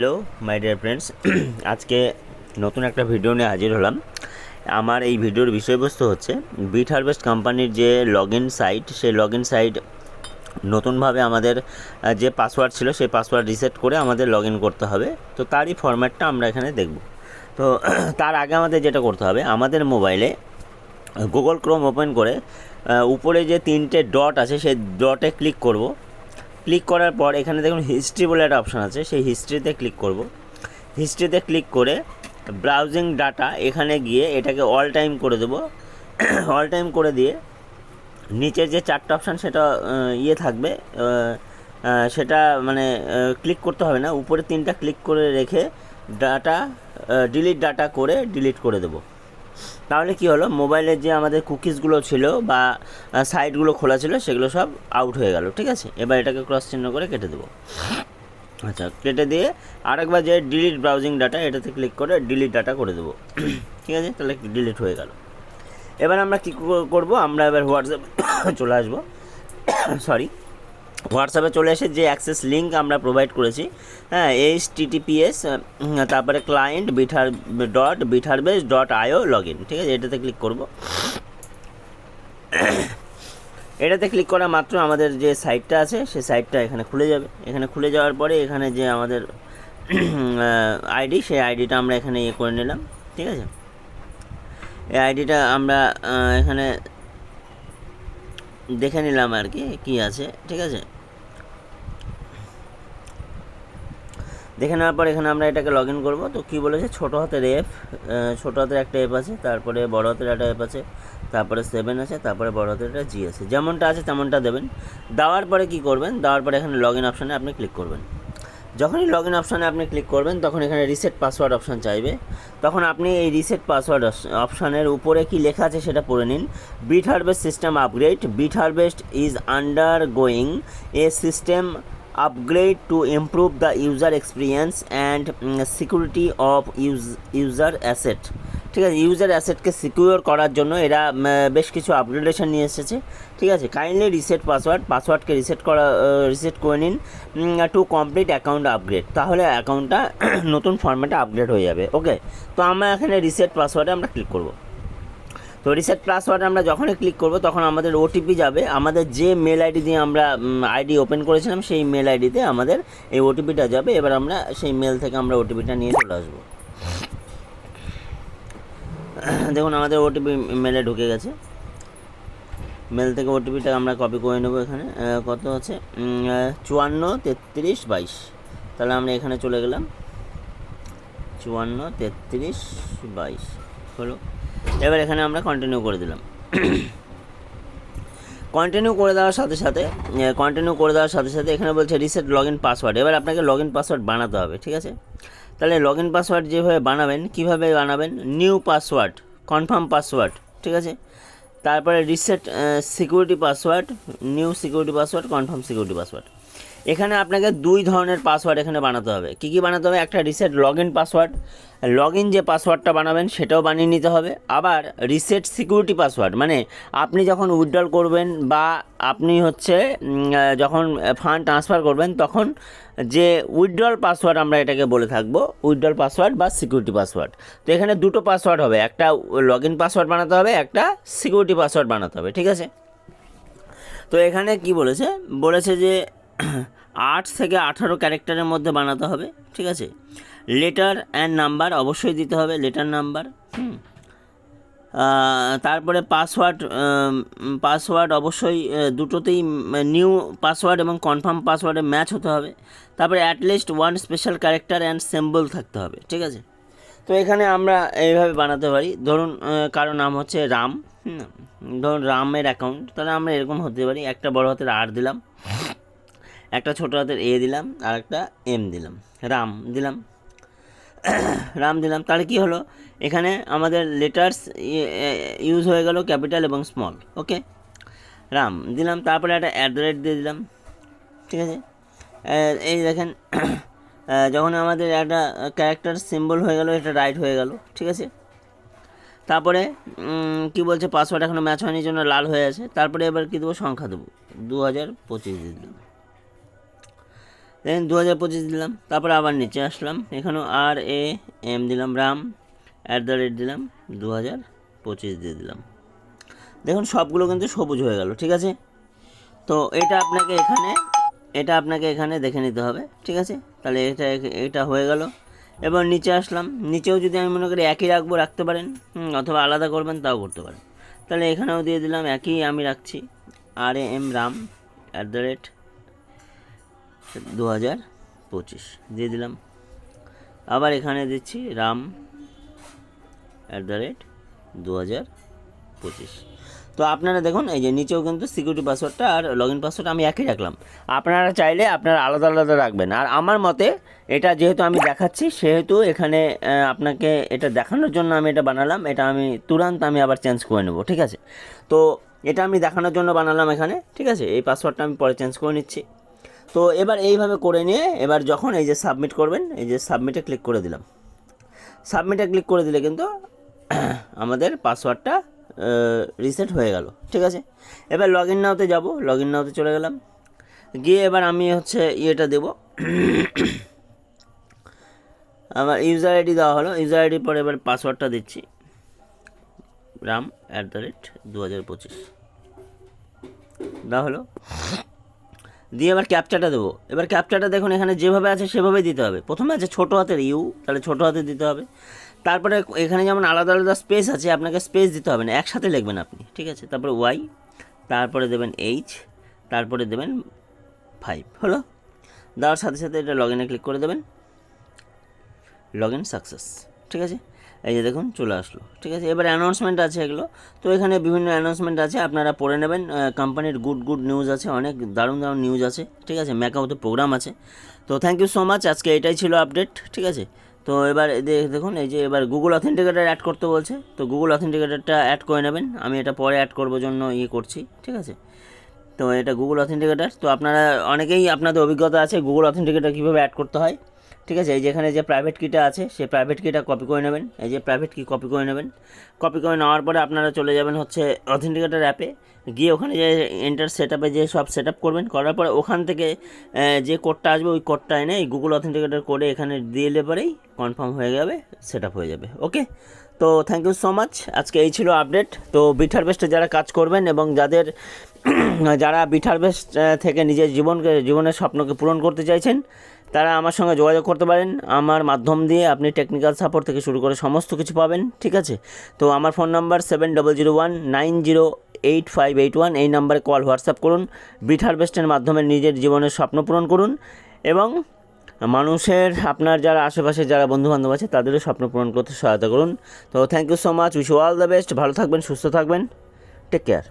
Hello my dear friends আজকে নতুন একটা ভিডিও নিয়ে হাজির হলাম। আমার এই ভিডিওর বিষয়বস্তু হচ্ছে বিট হারভেস্ট কোম্পানির যে লগ ইন সাইট সেই লগ ইন সাইট নতুনভাবে আমাদের যে পাসওয়ার্ড ছিল, সেই পাসওয়ার্ড রিসেট করে আমাদের লগ ইন করতে হবে। তো তারই ফরম্যাটটা আমরা এখানে দেখব। তো তার আগে আমাদের যেটা করতে হবে, আমাদের মোবাইলে গুগল ক্রোম ওপেন করে উপরে যে তিনটে ডট আছে, সেই ডটে ক্লিক করব। ক্লিক করার পর এখানে দেখুন হিস্ট্রি বলে একটা অপশান আছে, সেই হিস্ট্রিতে ক্লিক করব। হিস্ট্রিতে ক্লিক করে ব্রাউজিং ডাটা এখানে গিয়ে এটাকে অল টাইম করে দেবো। অল টাইম করে দিয়ে নিচের যে চারটা অপশান সেটা ইয়ে থাকবে সেটা মানে ক্লিক করতে হবে না। উপরে তিনটা ক্লিক করে রেখে ডাটা ডিলিট ডাটা করে ডিলিট করে দেবো। তাহলে কি হলো? মোবাইলের যে আমাদের কুকিজগুলো ছিল বা সাইটগুলো খোলা ছিল, সেগুলো সব আউট হয়ে গেল, ঠিক আছে? এবার এটাকে ক্রস চিহ্ন করে কেটে দেবো। আচ্ছা কেটে দিয়ে আরেকবার যে ডিলিট ব্রাউজিং ডাটা এটাতে ক্লিক করে ডিলিট ডাটা করে দেবো। ঠিক আছে? তাহলে ডিলিট হয়ে গেল। এবার আমরা কী করব? আমরা এবার হোয়াটসঅ্যাপ চলে আসব। সরি হোয়াটসঅ্যাপে চলে এসে যে অ্যাক্সেস লিঙ্ক আমরা প্রোভাইড করেছি হ্যাঁ এইচ টিটিপিএস তারপরে ক্লায়েন্ট বিঠার ডট বিঠারবেস ডট আইও লগ ইন ঠিক আছে, এটাতে ক্লিক করব। এটাতে ক্লিক করা মাত্র আমাদের যে সাইটটা আছে, সেই সাইটটা এখানে খুলে যাবে। এখানে খুলে যাওয়ার পরে এখানে যে আমাদের আইডি, সেই আইডিটা আমরা এখানে ইয়ে করে নিলাম, ঠিক আছে? এই আইডিটা আমরা এখানে দেখে নিলাম আর কি, কী আছে, ঠিক আছে? দেখে নেওয়ার পর এখানে আমরা এটাকে লগ ইন করব। তো কী বলেছে? ছোটো হাতের এফ ছোটো হাতের একটা এফ আছে, তারপরে বড় হাতের একটা এফ আছে, তারপরে সেভেন আছে, তারপরে বড় হাতের একটা জি আছে। যেমনটা আছে তেমনটা দেবেন। দেওয়ার পরে কী করবেন? দেওয়ার পরে এখানে লগ ইন অপশানে আপনি ক্লিক করবেন। যখনই লগ ইন অপশানে আপনি ক্লিক করবেন, তখন এখানে রিসেট পাসওয়ার্ড অপশান চাইবে। তখন আপনি এই রিসেট পাসওয়ার্ড অপশানের উপরে কি লেখা আছে সেটা পড়ে নিন। Bit Harvest system upgrade Bit Harvest is undergoing a system upgrade to improve the user experience and security of use user asset ঠিক আছে ইউজার অ্যাসেটকে সিকিউর করার জন্য এরা বেশ কিছু আপগ্রেডেশন নিয়ে এসেছে। ঠিক আছে কাইন্ডলি রিসেট পাসওয়ার্ড পাসওয়ার্ডকে রিসেট করা রিসেট করে নিন টু কমপ্লিট অ্যাকাউন্ট আপগ্রেড তাহলে অ্যাকাউন্টটা নতুন ফর্ম্যাটে আপগ্রেড হয়ে যাবে ওকে তো আমরা এখানে রিসেট পাসওয়ার্ডে আমরা ক্লিক করব। তো রিসেট পাসওয়ার্ড আমরা যখনই ক্লিক করব, তখন আমাদের ওটিপি যাবে। আমাদের যে মেল আইডি দিয়ে আমরা আইডি ওপেন করেছিলাম, সেই মেল আইডিতে আমাদের এই ওটিপিটা যাবে। এবার আমরা সেই মেল থেকে আমরা ওটিপিটা নিয়ে চলে আসব। দেখুন আমাদের ওটিপি মেলে ঢুকে গেছে। মেল থেকে ওটিপিটা আমরা কপি করে নেব এখানে। কত আহ, চুয়ান্ন তেত্রিশ বাইশ। তাহলে আমরা এখানে চলে গেলাম। চুয়ান্ন তেত্রিশ বাইশ। হলো। এবার এখানে আমরা কন্টিনিউ করে দিলাম। কন্টিনিউ করে দেওয়ার সাথে সাথে কন্টিনিউ করে দেওয়ার সাথে সাথে এখানে বলছে রিসেট লগ ইন পাসওয়ার্ড এবার আপনাকে লগ ইন পাসওয়ার্ড বানাতে হবে ঠিক আছে? তাহলে লগ ইন পাসওয়ার্ড যেভাবে বানাবেন, কীভাবে বানাবেন? নিউ পাসওয়ার্ড কনফার্ম পাসওয়ার্ড ঠিক আছে? তারপরে reset security password new security password confirm security password এখানে আপনাকে দুই ধরনের পাসওয়ার্ড এখানে বানাতে হবে। কী কী বানাতে হবে? একটা reset log in password log in যে পাসওয়ার্ডটা বানাবেন সেটাও বানিয়ে নিতে হবে। আবার রিসেট সিকিউরিটি পাসওয়ার্ড মানে আপনি যখন উইথড্রল করবেন বা আপনি হচ্ছে যখন ফান্ড ট্রান্সফার করবেন, তখন যে উইথড্রল পাসওয়ার্ড আমরা এটাকে বলে থাকব উইথড্রল পাসওয়ার্ড বা সিকিউরিটি পাসওয়ার্ড তো এখানে দুটো পাসওয়ার্ড হবে, একটা লগ ইন পাসওয়ার্ড বানাতে হবে, একটা সিকিউরিটি পাসওয়ার্ড বানাতে হবে, ঠিক আছে? তো এখানে কি বলেছে? বলেছে যে আট থেকে আঠারো ক্যারেক্টারের মধ্যে বানাতে হবে, ঠিক আছে? লেটার অ্যান্ড নাম্বার অবশ্যই দিতে হবে লেটার নাম্বার হুম? তারপরে পাসওয়ার্ড পাসওয়ার্ড অবশ্যই দুটোতেই নিউ পাসওয়ার্ড এবং কনফার্ম পাসওয়ার্ডে ম্যাচ হতে হবে। তারপরে at least one special character and symbol থাকতে হবে, ঠিক আছে? তো এখানে আমরা এইভাবে বানাতে পারি। ধরুন কারও নাম হচ্ছে রাম ধরুন রামের অ্যাকাউন্ট তাহলে আমরা এরকম হতে পারি। একটা বড় হাতের আর দিলাম, একটা ছোটো হাতের এ দিলাম, আর একটা এম দিলাম, রাম দিলাম। রাম দিলাম। তাহলে কি হলো? এখানে আমাদের লেটার্স ইউজ হয়ে গেল ক্যাপিটাল এবং স্মল ওকে রাম দিলাম, তারপরে একটা অ্যাট দ্য রেট দিয়ে দিলাম, ঠিক আছে? এই দেখেন যখন আমাদের একটা ক্যারেক্টার সিম্বল হয়ে গেল, এটা রাইট হয়ে গেল, ঠিক আছে? তারপরে কি বলছে? পাসওয়ার্ড এখনও ম্যাচ হয়নি জন্য লাল হয়ে আছে। তারপরে এবার কী দেবো? সংখ্যা দেবো। দু হাজার পঁচিশ দিয়ে দিলাম। দেন দু হাজার পঁচিশ দিলাম, তারপর আবার নিচে আসলাম। এখানেও আর এ এম দিলাম রাম অ্যাট দ্য রেট দিলাম দু হাজার পঁচিশ দিয়ে দিলাম। দেখুন, সবগুলো কিন্তু সবুজ হয়ে গেল, ঠিক আছে? তো এটা আপনাকে এখানে, এটা আপনাকে এখানে দেখে নিতে হবে, ঠিক আছে? তাহলে এটা এটা হয়ে গেল। এবার নিচে আসলাম, নিচেও যদি আমি মনে করি একই রাখব, রাখতে পারেন অথবা আলাদা করবেন, তাও করতে পারেন। তাহলে এখানেও দিয়ে দিলাম, একই আমি রাখছি আর A M Ram at the rate দু হাজার পঁচিশ। দিয়ে দিলাম। আবার এখানে দিচ্ছি রাম অ্যাট দ্য রেট দু হাজার পঁচিশ। তো আপনারা দেখুন, এই যে নিচেও কিন্তু সিকিউরিটি পাসওয়ার্ডটা আর লগ ইন পাসওয়ার্ড আমি একই রাখলাম। আপনারা চাইলে আপনারা আলাদা আলাদা রাখবেন। আর আমার মতে এটা যেহেতু আমি দেখাচ্ছি, সেহেতু এখানে আপনাকে এটা দেখানোর জন্য আমি এটা বানালাম। এটা আমি তুরন্ত আমি আবার চেঞ্জ করে নেব, ঠিক আছে? তো এটা আমি দেখানোর জন্য বানালাম এখানে, ঠিক আছে? এই পাসওয়ার্ডটা আমি পরে চেঞ্জ করে নিচ্ছি। তো এবার এইভাবে করে নিয়ে এবার যখন এই যে সাবমিট করবেন, এই যে সাবমিটে ক্লিক করে দিলাম। সাবমিটে ক্লিক করে দিলে কিন্তু আমাদের পাসওয়ার্ডটা রিসেট হয়ে গেল, ঠিক আছে? এবার লগ ইন নাওতে যাব লগ ইন নাওতে চলে গেলাম। গিয়ে এবার আমি হচ্ছে ইয়েটা দেব। আমার ইউজার আইডি দেওয়া হলো ইউজার আইডির পরে এবার পাসওয়ার্ডটা দিচ্ছি। রাম অ্যাট দ্য রেট দু হাজার পঁচিশ। দেওয়া হলো। দিয়ে এবার ক্যাপচাটা দেবো। এবার ক্যাপচাটা দেখুন, এখানে যেভাবে আছে সেভাবেই দিতে হবে। প্রথমে আছে ছোটো হাতের ইউ তাহলে ছোটো হাতে দিতে হবে। তারপরে এখানে যেমন আলাদা আলাদা স্পেস আছে, আপনাকে স্পেস দিতে হবে না, একসাথে লিখবেন আপনি, ঠিক আছে? তারপরে ওয়াই তারপরে দেবেন এইচ তারপরে দেবেন ফাইভ হলো? দেওয়ার সাথে সাথে এটা লগ ক্লিক করে দেবেন। লগ ইন সাকসেস ঠিক আছে? এই যে দেখুন, চলে আসলো। ঠিক আছে, এবার অ্যানাউন্সমেন্ট আছে এগুলো। তো এখানে বিভিন্ন অ্যানাউন্সমেন্ট আছে, আপনারা পড়ে নেবেন। কোম্পানির গুড গুড নিউজ আছে, অনেক দারুণ দারুণ নিউজ আছে। ঠিক আছে ম্যাকাউতে প্রোগ্রাম আছে। তো থ্যাংক ইউ সো মাচ আজকে এটাই ছিল আপডেট ঠিক আছে, তো এবার দেখুন, এই যে এবার গুগল অথেন্টিকেটার অ্যাড করতে বলছে। তো গুগল অথেন্টিকেটারটা অ্যাড করে নেবেন। আমি এটা পরে অ্যাড করব জন্য ইয়ে করছি। ঠিক আছে, তো এটা গুগল অথেন্টিকেটার তো আপনারা, অনেকেই আপনাদের অভিজ্ঞতা আছে গুগল অথেন্টিকেটার কীভাবে অ্যাড করতে হয়। ঠিক আছে? এই যেখানে যে প্রাইভেট কিটা আছে, সেই প্রাইভেট কিটা কপি করে নেবেন। এই যে প্রাইভেট কি কপি করে নেবেন। কপি করে নেওয়ার পরে আপনারা চলে যাবেন হচ্ছে অথেন্টিকেটার অ্যাপে গিয়ে ওখানে যে এন্টার সেট আপে যে সব সেট আপ করবেন, করার পরে ওখান থেকে যে কোডটা আসবে, ওই কোডটা এনে এই গুগল অথেন্টিকেটার কোডে এখানে দিয়ে এলে পরেই কনফার্ম হয়ে যাবে সেট আপ হয়ে যাবে। ওকে তো থ্যাংক ইউ সো মাচ আজকে এই ছিল আপডেট তো বিঠার বেস্টে যারা কাজ করবেন এবং যাদের যারা বিঠার বেস্ট থেকে নিজের জীবনকে, জীবনের স্বপ্নকে পূরণ করতে চাইছেন, তারা আমার সঙ্গে যোগাযোগ করতে পারেন। আমার মাধ্যম দিয়ে আপনি টেকনিক্যাল সাপোর্ট থেকে শুরু করে সমস্ত কিছু পাবেন, ঠিক আছে? তো আমার phone number seven double zero one nine zero eight five eight one এই নাম্বারে কল হোয়াটসঅ্যাপ করুন। বিট হারভেস্টের মাধ্যমে নিজের জীবনের স্বপ্ন পূরণ করুন এবং মানুষের, আপনার যারা আশেপাশে যারা বন্ধুবান্ধব আছে, তাদেরও স্বপ্ন পূরণ করতে সহায়তা করুন। তো thank you so much wish all the best ভালো থাকবেন, সুস্থ থাকবেন টেক কেয়ার